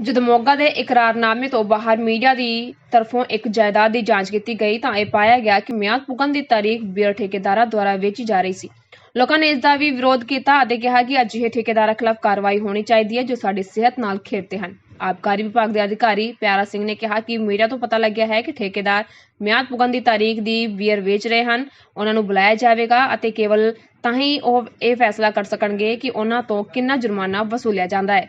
ਜਦੋਂ ਮੋਗਾ ਦੇ ਇਕਰਾਰਨਾਮੇ ਤੋਂ ਬਾਹਰ ਮੀਡੀਆ ਦੀ ਤਰਫੋਂ ਇੱਕ ਜਾਇਦਾਦ ਦੀ ਜਾਂਚ ਕੀਤੀ ਗਈ ਤਾਂ ਇਹ ਪਾਇਆ ਗਿਆ ਕਿ ਮਿਆਦ ਪੁੱਗਣ ਦੀ ਤਾਰੀਖ ਬੀਅਰ ਠੇਕੇਦਾਰਾਂ ਦੁਆਰਾ ਵੇਚੀ ਜਾ ਰਹੀ ਸੀ। ਲੋਕਾਂ ਨੇ ਇਸ ਦਾ ਵੀ ਵਿਰੋਧ ਕੀਤਾ ਅਤੇ ਕਿਹਾ ਕਿ ਅਜਿਹੇ ਠੇਕੇਦਾਰਾਂ ਖਿਲਾਫ ਕਾਰਵਾਈ ਹੋਣੀ ਚਾਹੀਦੀ ਹੈ ਜੋ ਸਾਡੀ ਸਿਹਤ ਨਾਲ ਖੇਡਦੇ ਹਨ। ਆਬਕਾਰੀ ਵਿਭਾਗ ਦੇ ਅਧਿਕਾਰੀ ਪਿਆਰਾ ਸਿੰਘ ਨੇ ਕਿਹਾ ਕਿ ਮੀਡੀਆ ਤੋਂ ਪਤਾ ਲੱਗਿਆ ਹੈ ਕਿ ਠੇਕੇਦਾਰ ਮਿਆਦ ਪੁੱਗਣ ਦੀ ਤਾਰੀਖ ਦੀ ਬੀਅਰ ਵੇਚ ਰਹੇ ਹਨ, ਉਹਨਾਂ ਨੂੰ ਬੁਲਾਇਆ ਜਾਵੇਗਾ ਅਤੇ ਕੇਵਲ ਤਾਂ ਹੀ ਉਹ ਇਹ ਫੈਸਲਾ ਕਰ ਸਕਣਗੇ ਕਿ ਉਹਨਾਂ ਤੋਂ ਕਿੰਨਾ ਜੁਰਮਾਨਾ ਵਸੂਲਿਆ ਜਾਂਦਾ ਹੈ।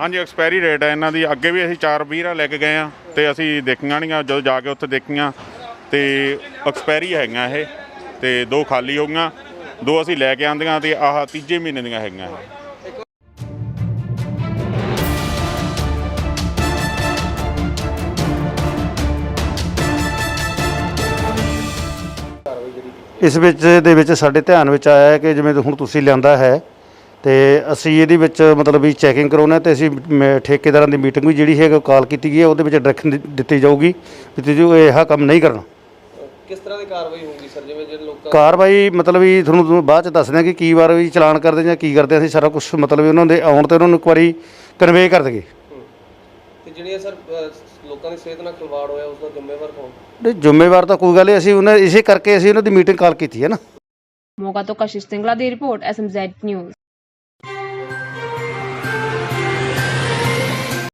ਹਾਂਜੀ ਐਕਸਪਾਇਰੀ ਡੇਟ ਹੈ ਇਹਨਾਂ ਦੀ। ਅੱਗੇ ਵੀ ਅਸੀਂ ਚਾਰ ਬੀਰਾਂ ਲੈ ਕੇ ਗਏ ਆ ਤੇ ਅਸੀਂ ਦੇਖੀਆਂ ਨਹੀਂ ਜਦੋਂ ਜਾ ਕੇ ਉੱਥੇ ਦੇਖੀਆਂ, ਤੇ ਐਕਸਪਾਇਰੀ ਹੈਗੀਆਂ ਇਹ, ਤੇ ਦੋ ਖਾਲੀ ਹੋ ਗਈਆਂ, ਦੋ ਅਸੀਂ ਲੈ ਕੇ ਆਂਦੀਆਂ ਤੇ ਆਹ ਤੀਜੇ ਮਹੀਨੇ ਦੀਆਂ ਹੈਗੀਆਂ ਇਹ। ਇਸ ਵਿੱਚ ਦੇ ਵਿੱਚ ਸਾਡੇ ਧਿਆਨ ਵਿੱਚ ਆਇਆ ਹੈ ਕਿ ਜਿਵੇਂ ਹੁਣ ਤੁਸੀਂ ਲਿਆਂਦਾ ਹੈ ਤੇ ਅਸੀਂ ਇਹਦੇ ਵਿੱਚ ਮਤਲਬ ਵੀ ਚੈਕਿੰਗ ਕਰਾਉਣਾ ਤੇ ਅਸੀਂ ਮ- ਠੇਕੇਦਾਰਾਂ ਦੀ ਮੀਟਿੰਗ ਵੀ ਜਿਹੜੀ ਹੈ ਕਾਲ ਕੀਤੀ ਗਈ ਹੈ ਉਹਦੇ ਵਿੱਚ ਡਾਇਰੈਕਸ਼ਨ ਦਿੱਤੀ ਜਾਊਗੀ ਵੀ ਤੁਸੀਂ ਇਹ ਕੰਮ ਨਹੀਂ ਕਰਨਾ। ਕਿਸ ਤਰ੍ਹਾਂ ਦੀ ਕਾਰਵਾਈ ਹੋਊਗੀ ਸਰ? ਜਿਵੇਂ ਜਿਹੜੇ ਲੋਕਾਂ ਕਾਰਵਾਈ ਮਤਲਬ ਵੀ ਤੁਹਾਨੂੰ ਤੁਹਾਨੂੰ ਬਾਅਦ ਚ ਦੱਸਦੇ ਹਾਂ ਕਿ ਕੀ ਵਾਰ ਵੀ ਚਲਾਨ ਕਰਦੇ ਜਾਂ ਕੀ ਕਰਦੇ ਅਸੀਂ ਸਾਰਾ ਕੁਝ ਮਤਲਬ ਵੀ ਉਹਨਾਂ ਦੇ ਆਉਣ ਤੇ ਉਹਨਾਂ ਨੂੰ ਇੱਕ ਵਾਰੀ ਕਨਵੇ ਕਰ ਦਈਏ। ਤੇ ਜਿਹੜੀਆਂ ਸਰ ਅਹ, ਲੋਕਾਂ ਦੀ ਸਿਹਤ ਨਾਲ ਖਿਲਵਾੜ ਹੋਇਆ ਉਸ ਦਾ ਜ਼ਿੰਮੇਵਾਰ ਕੌਣ? ਨਹੀਂ ਜ਼ਿੰਮੇਵਾਰ ਤਾਂ ਕੋਈ ਗੱਲ ਨਹੀਂ ਅਸੀਂ ਉਹਨਾਂ ਇਸੇ ਕਰਕੇ ਅਸੀਂ ਉਹਨਾਂ ਦੀ ਮੀਟਿੰਗ ਕਾਲ ਕੀਤੀ ਹੈ ਨਾ। ਮੋਗਾ ਤੋਂ ਕਸ਼ਿਸ਼ ਸਿੰਗਲਾ ਦੀ ਰਿਪੋਰਟ ਐਸਐਮਜ਼ੈਡ ਨਿਊਜ਼